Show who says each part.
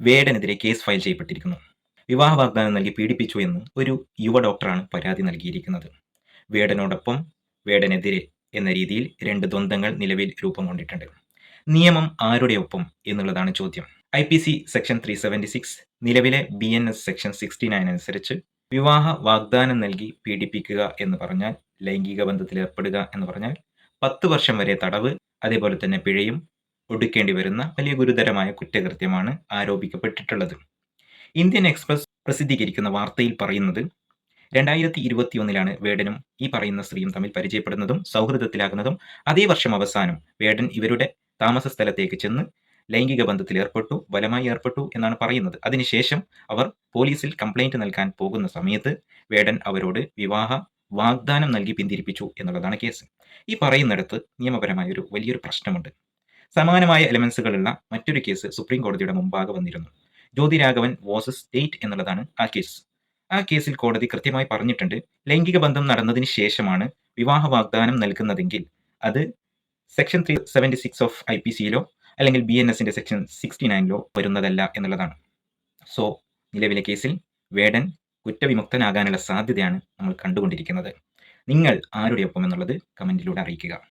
Speaker 1: വേടനെതിരെ case file ചെയ്യപ്പെട്ടിരിക്കുന്നു. വിവാഹ വാഗ്ദാനം നൽകി പീഡിപ്പിച്ചു എന്ന് ഒരു യുവ ഡോക്ടറാണ് പരാതി നൽകിയിരിക്കുന്നത്. വേടനോടൊപ്പം വേടനെതിരെ എന്ന രീതിയിൽ രണ്ട് ദ്വന്ദ്ങ്ങൾ നിലവിൽ രൂപം കൊണ്ടിട്ടുണ്ട്. നിയമം ആരുടെ ഒപ്പം എന്നുള്ളതാണ് ചോദ്യം. I P C section three seventy six നിലവിലെ B N S section sixty nine അനുസരിച്ച് വിവാഹ വാഗ്ദാനം നൽകി പീഡിപ്പിക്കുക എന്ന് പറഞ്ഞാൽ ലൈംഗിക ബന്ധത്തിൽ ഏർപ്പെടുക എന്ന് പറഞ്ഞാൽ പത്ത് വർഷം വരെ തടവ് അതേപോലെ തന്നെ പിഴയും ഒടുക്കേണ്ടി വരുന്ന വലിയ ഗുരുതരമായ കുറ്റകൃത്യമാണ് ആരോപിക്കപ്പെട്ടിട്ടുള്ളത്. ഇന്ത്യൻ എക്സ്പ്രസ് പ്രസിദ്ധീകരിക്കുന്ന വാർത്തയിൽ പറയുന്നത് രണ്ടായിരത്തി ഇരുപത്തി ഒന്നിലാണ് വേടനും ഈ പറയുന്ന സ്ത്രീയും തമ്മിൽ പരിചയപ്പെടുന്നതും സൗഹൃദത്തിലാകുന്നതും അതേ വർഷം അവസാനം വേടൻ ഇവരുടെ താമസ സ്ഥലത്തേക്ക് ചെന്ന് ലൈംഗിക ബന്ധത്തിൽ ഏർപ്പെട്ടു ബലമായി ഏർപ്പെട്ടു എന്നാണ് പറയുന്നത്. അതിനുശേഷം അവർ പോലീസിൽ കംപ്ലൈന്റ് നൽകാൻ പോകുന്ന സമയത്ത് വേടൻ അവരോട് വിവാഹ വാഗ്ദാനം നൽകി പിന്തിരിപ്പിച്ചു എന്നുള്ളതാണ് കേസ്. ഈ പറയുന്നിടത്ത് നിയമപരമായ ഒരു വലിയൊരു പ്രശ്നമുണ്ട്. സമാനമായ എലമെന്റ്സുകളുള്ള മറ്റൊരു കേസ് സുപ്രീം കോടതിയുടെ മുമ്പാകെ വന്നിരുന്നു. ജ്യോതിരാഘവൻ വേഴ്സസ് സ്റ്റേറ്റ് എന്നുള്ളതാണ് ആ കേസ് ആ കേസിൽ കോടതി കൃത്യമായി പറഞ്ഞിട്ടുണ്ട് ലൈംഗിക ബന്ധം നടന്നതിന് ശേഷമാണ് വിവാഹ വാഗ്ദാനം നൽകുന്നതെങ്കിൽ അത് section three seventy six of I P സിയിലോ അല്ലെങ്കിൽ ബി എൻ എസിന്റെ സെക്ഷൻ സിക്സ്റ്റി നയനിലോ വരുന്നതല്ല എന്നുള്ളതാണ്. സോ നിലവിലെ കേസിൽ വേടൻ കുറ്റവിമുക്തനാകാനുള്ള സാധ്യതയാണ് നമ്മൾ കണ്ടുകൊണ്ടിരിക്കുന്നത്. നിങ്ങൾ ആരുടെ ഒപ്പം എന്നുള്ളത് കമന്റിലൂടെ അറിയിക്കുക.